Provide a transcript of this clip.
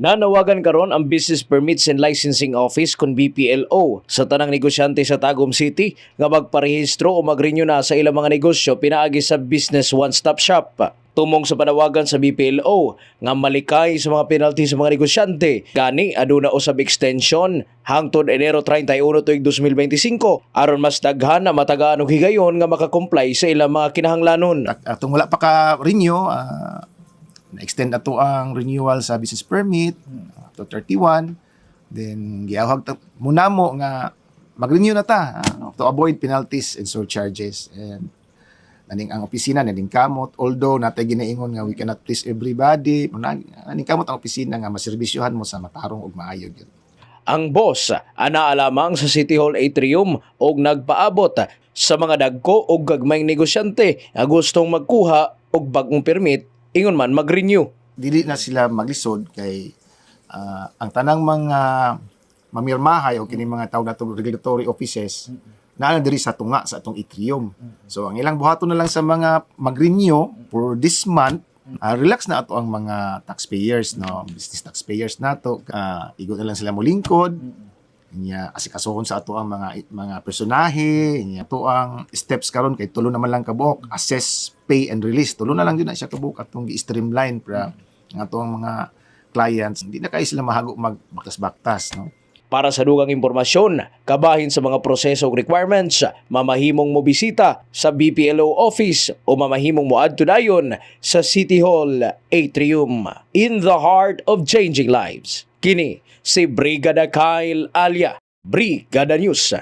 Nanawagan karon ang Business Permits and Licensing Office kun BPLO sa tanang negosyante sa Tagum City nga magparehistro o magrenew na sa ilang mga negosyo pinaagi sa Business One Stop Shop. Tumong sa panawagan sa BPLO nga malikay sa mga penalty sa mga negosyante gani aduna usab extension hangtod Enero 31 tuig 2025 aron mas daghan na matagaan og higayon nga makakomply sa ilang mga kinahanglanon. At, atong wala pa ka renew, ah, na-extend ato ang renewal sa business permit to 31. Then giawhag ta muna mo nga mag-renew na ta ah, to avoid penalties and surcharges. And naning ang opisina naning kamot although natay ginaingon nga we cannot please everybody naning kamot ang opisina nga maserbisyohan mo sa matarong ug maayo gyud Ang boss ana lamang sa City Hall Atrium og nagpaabot sa mga dagko o gagmayng negosyante nga gustong magkuha og bagong permit ingon man mag-renew. dili na sila maglisod kay ah, ang tanang mga mamirmahay o kini mga tawag nato regulatory offices na diri sa tunga sa atong atrium. So ang ilang buhaton na lang sa mga mag-renew for this month ah, relax na ato ang mga taxpayers no? Business taxpayers nato uh, igo na lang sila mo lingkod niya asikasuhon sa ato ang mga mga personahe niya to ang steps karon kay tulo naman lang kabuok assess pay and release. Tulo na lang yun na siya kabuok atong gi-streamline para ang ato ang mga clients. Hindi na kay sila mahago mag baktas-baktas no? Para sa dugang impormasyon, kabahin sa mga proseso requirements, mamahimong mo bisita sa BPLO office o mamahimong mo adto dayon sa City Hall Atrium. In the heart of changing lives. Kini si Brigada Kyle Alia, Brigada News.